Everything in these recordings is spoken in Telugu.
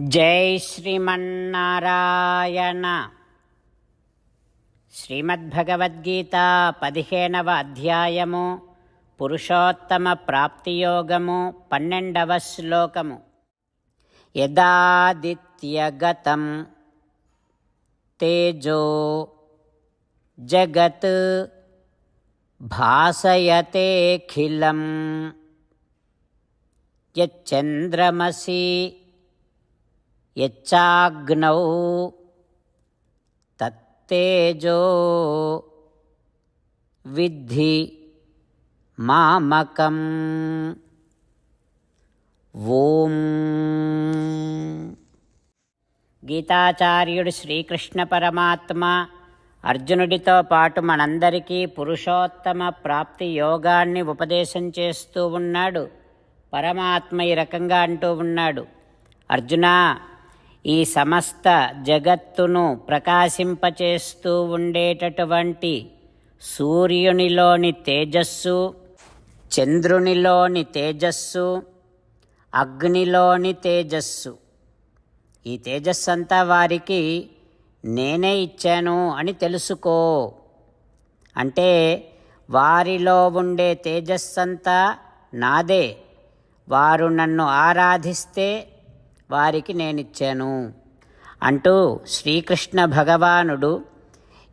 జై శ్రీమన్నారాయణ. శ్రీమద్భగవద్గీత పదిహేనవ అధ్యాయము పురుషోత్తమ ప్రాప్తియోగము పన్నెండవ శ్లోకము. యదాదిత్యగతం తేజో జగత్ భాసయతేఖిలం. యచ్చంద్రమసి యచ్చాగ్నౌ తత్తేజో విద్ధి మామకం. ఓం. గీతాచార్యుడు శ్రీకృష్ణ పరమాత్మ అర్జునుడితో పాటు మనందరికీ పురుషోత్తమ ప్రాప్తి యోగాన్ని ఉపదేశం చేస్తూ ఉన్నాడు. పరమాత్మ ఈ రకంగా అంటూ ఉన్నాడు. అర్జున ఈ సమస్త జగత్తును ప్రకాశింపచేస్తూ ఉండేటటువంటి సూర్యునిలోని తేజస్సు చంద్రునిలోని తేజస్సు అగ్నిలోని తేజస్సు. ఈ తేజస్సు అంతా వారికి నేనే ఇచ్చాను అని తెలుసుకో. అంటే వారిలో ఉండే తేజస్సంతా నాదే. వారు నన్ను ఆరాధిస్తే వారికి నేనిచ్చాను. అంటూ శ్రీకృష్ణ భగవానుడు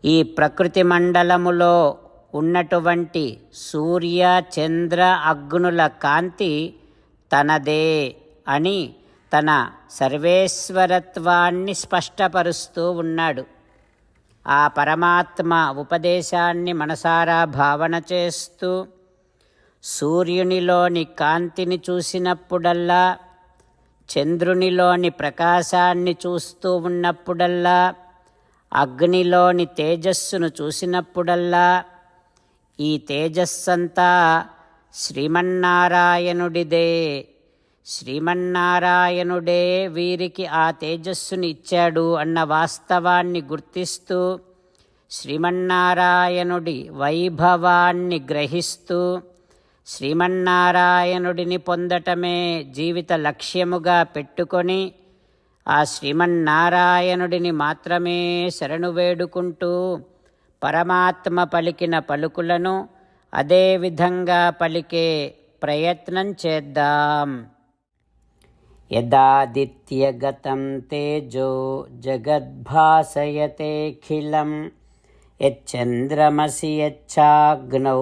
ఈ ప్రకృతి మండలములో ఉన్నటువంటి సూర్య చంద్ర అగ్నుల కాంతి తనదే అని తన సర్వేశ్వరత్వాన్ని స్పష్టపరుస్తూ ఉన్నాడు. ఆ పరమాత్మ ఉపదేశాన్ని మనసారా భావన చేస్తూ సూర్యునిలోని కాంతిని చూసినప్పుడల్లా చంద్రునిలోని ప్రకాశాన్ని చూస్తూ ఉన్నప్పుడల్లా అగ్నిలోని తేజస్సును చూసినప్పుడల్లా ఈ తేజస్సంతా శ్రీమన్నారాయణుడిదే. శ్రీమన్నారాయణుడే వీరికి ఆ తేజస్సుని ఇచ్చాడు అన్న వాస్తవాన్ని గుర్తిస్తూ శ్రీమన్నారాయణుడి వైభవాన్ని గ్రహిస్తూ శ్రీమన్నారాయణుడిని పొందటమే జీవిత లక్ష్యముగా పెట్టుకొని ఆ శ్రీమన్నారాయణుడిని మాత్రమే శరణు వేడుకుంటూ పరమాత్మ పలికిన పలుకులను అదేవిధంగా పలికే ప్రయత్నం చేద్దాం. యదాదిత్యగతం తేజో జగద్భాసయతేఖిలం యచ్చంద్రమసి యచ్చాగ్నౌ.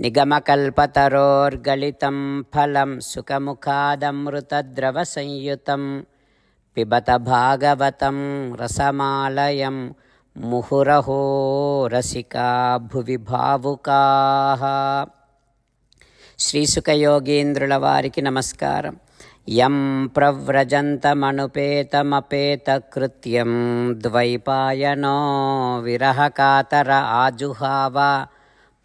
నిగమకల్పతరోర్గళితం ఫలం సుఖముఖాదమృతద్రవసంయుతం పిబత భాగవతం రసమాలయం ముహురహో రసికా భువి భావుకా శ్రీసుఖయోగీంద్రుల వారికి నమస్కారం యం ప్రవ్రజంతమనుపేతమపేతకృత్యం ద్వైపాయనో విరహకాతర ఆజుహావా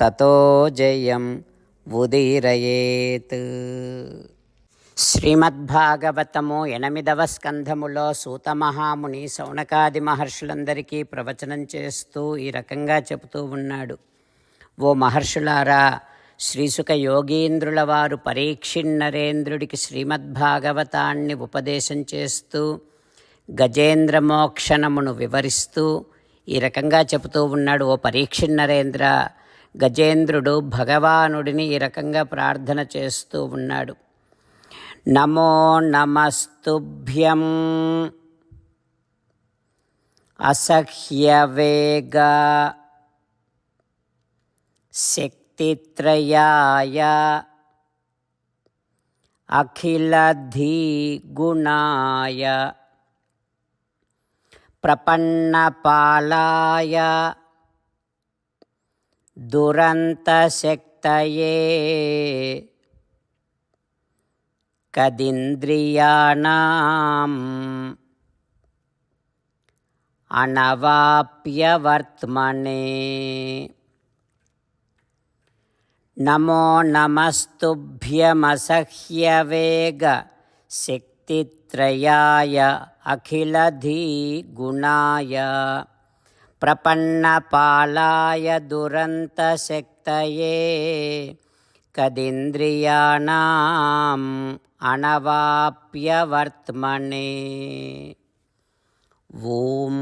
తతో జయం ఉదీరయేత్. శ్రీమద్భాగవతము ఎనిమిదవ స్కంధములో సూతమహాముని సౌనకాది మహర్షులందరికీ ప్రవచనం చేస్తూ ఈ రకంగా చెబుతూ ఉన్నాడు. ఓ మహర్షులారా శ్రీసుక యోగీంద్రుల వారు పరీక్షిన్నరేంద్రుడికి శ్రీమద్భాగవతాన్ని ఉపదేశం చేస్తూ గజేంద్ర మోక్షణమును వివరిస్తూ ఈ రకంగా చెబుతూ ఉన్నాడు. ఓ పరీక్షిన్నరేంద్ర గజేంద్రుడు భగవానుడిని ఈ రకంగా ప్రార్థన చేస్తూ ఉన్నాడు. నమో నమస్తుభ్యం. అసహ్యవేగ. శక్తిత్రయాయ. అఖిలధీగుణాయ. ప్రపన్నపాలాయ. दुरन्तशक्तये। कदिन्द्रियाणाम् अनवाप्यवर्त्मने नमो नमस्तुभ्यमसह्यवेगशक्तित्रयाय अखिलधीगुणाय। ప్రపన్నపాలాయ దురంతశక్తయే కదింద్రియాణం అనవాప్యవర్త్మనే ఓం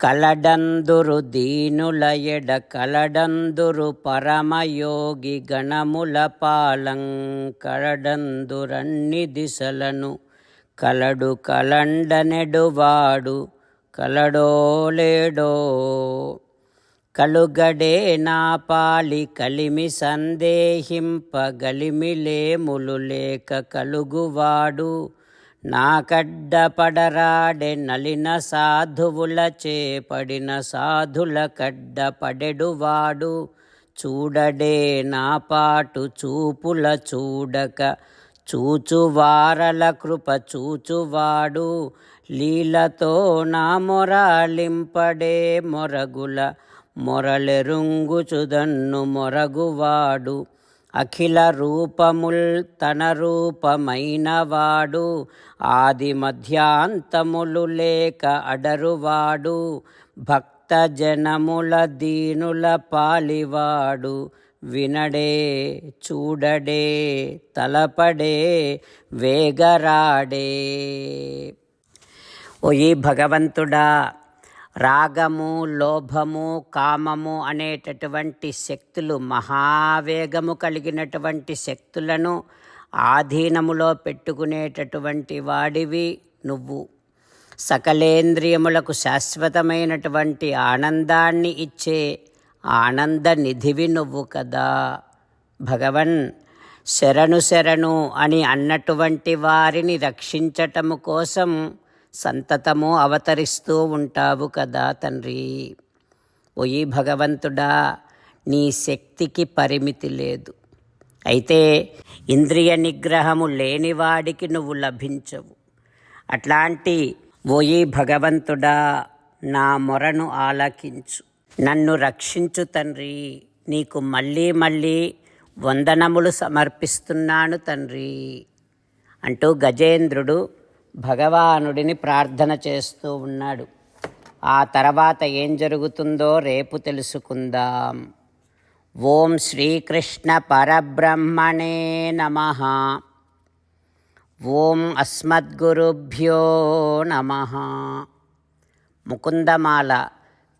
కలడందురు దీనులయడ కలడందురు పరమయోగి గణముల పాలం కలడందురన్ని దిశలను కలడు కలండనెడువాడు కలడో లేడో కలుగడే నా పాలి కలిమి సందేహింప గలిమిలేములు లేక కలుగువాడు. నా కడ్డపడరాడె నలిన సాధువుల చేపడిన సాధుల కడ్డపడెడువాడు చూడడే నా పాటు చూపుల చూడక చూచువారల కృప చూచువాడు లీలతో నా మొరాలింపడే మొరగుల మొరలెరుంగుచుదన్ను మొరగువాడు. అఖిల రూపముల్ తన రూపమైనవాడు ఆది మధ్యాంతములు లేక అడరువాడు భక్త జనముల దీనుల పాలివాడు. వినడే చూడడే తలపడే వేగరాడే. ఓ ఈ భగవంతుడా రాగము లోభము కామము అనేటటువంటి శక్తులు మహావేగము కలిగినటువంటి శక్తులను ఆధీనములో పెట్టుకునేటటువంటి వాడివి నువ్వు. సకలేంద్రియములకు శాశ్వతమైనటువంటి ఆనందాన్ని ఇచ్చే ఆనంద నిధివి నువ్వు కదా. భగవన్ శరణు శరణు అని అన్నటువంటి వారిని రక్షించటము కోసం సంతతము అవతరిస్తూ ఉంటావు కదా తండ్రి. ఓయి భగవంతుడా నీ శక్తికి పరిమితి లేదు. అయితే ఇంద్రియ నిగ్రహము లేనివాడికి నువ్వు లభించవు. అట్లాంటి ఓయి భగవంతుడా నా మొరను ఆలకించు. నన్ను రక్షించు తండ్రి నీకు మళ్ళీ మళ్ళీ వందనములు సమర్పిస్తున్నాను తండ్రి అంటూ గజేంద్రుడు భగవానుడిని ప్రార్థన చేస్తూ ఉన్నాడు. ఆ తర్వాత ఏం జరుగుతుందో రేపు తెలుసుకుందాం. ఓం శ్రీకృష్ణ పరబ్రహ్మణే నమ. ఓం అస్మద్గురుభ్యో నమ. ముకుందమాల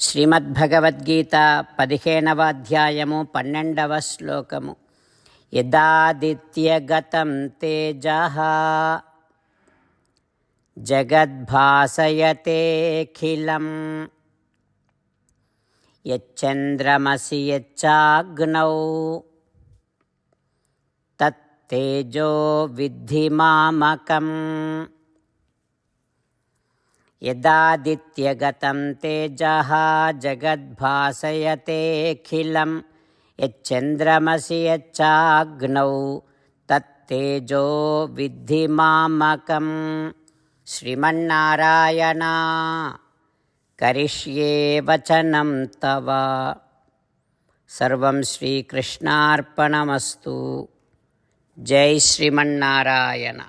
శ్రీమద్భగవద్గీత పదిహేనవ అధ్యాయము పన్నెండవ శ్లోకము యదాదిత్యగతం తేజ. జగద్భాసయతేఖిలం. యచ్చంద్రమసి యచ్చాగ్నౌ. తత్తేజో విద్ధి మామకం. యదాదిత్యగతం తేజ జగద్భాసయతేఖిలం యచ్చంద్రమసి యచ్చాగ్నౌ తత్తేజో విద్ధి మామకం. శ్రీమన్నారాయణ కరిష్యే వచనం తవ. సర్వం శ్రీకృష్ణార్పణమస్తు. జై శ్రీమన్నారాయణ.